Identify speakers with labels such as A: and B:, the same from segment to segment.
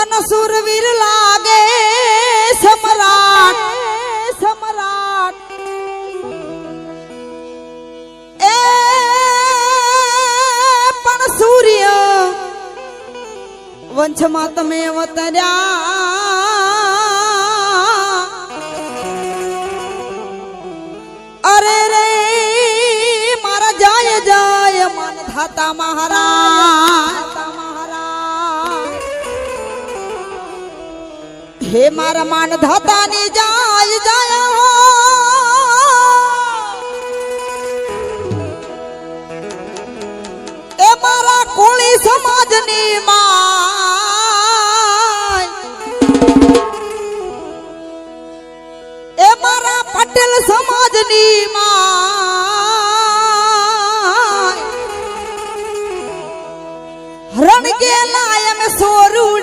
A: અન સુરવીર લાગે, સમરાટ સમરાટ. એ પણ સૂર્ય, વંશમાં તમે વતર્યા અરે રે, મારા જાય જાય મન થાતા મહારાજ. હે મારા માન ધાતાની જાય જાય એ મારા કોળી સમાજની માય. એ મારા પટેલ સમાજની માય. રણ ગેલા એમ સોરું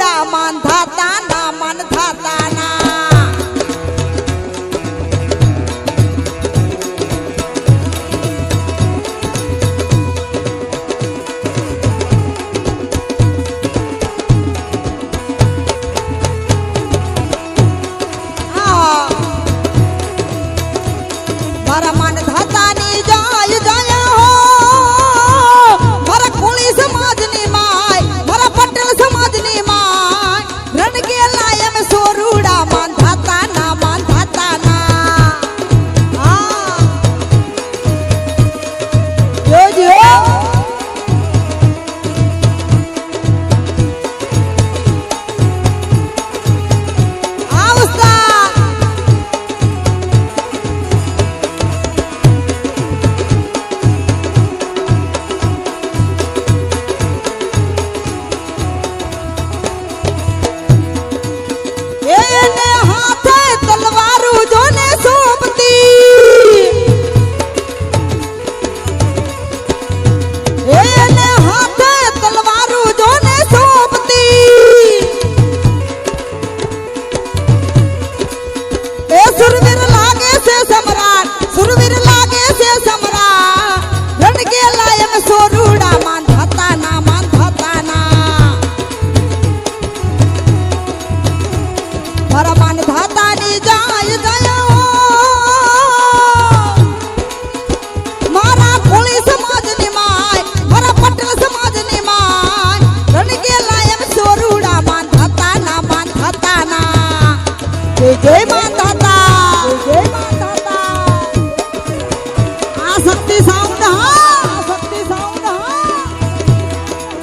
A: શક્તિ સાઉન્ડ હા શક્તિ સાઉન્ડ હા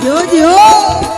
A: જો જો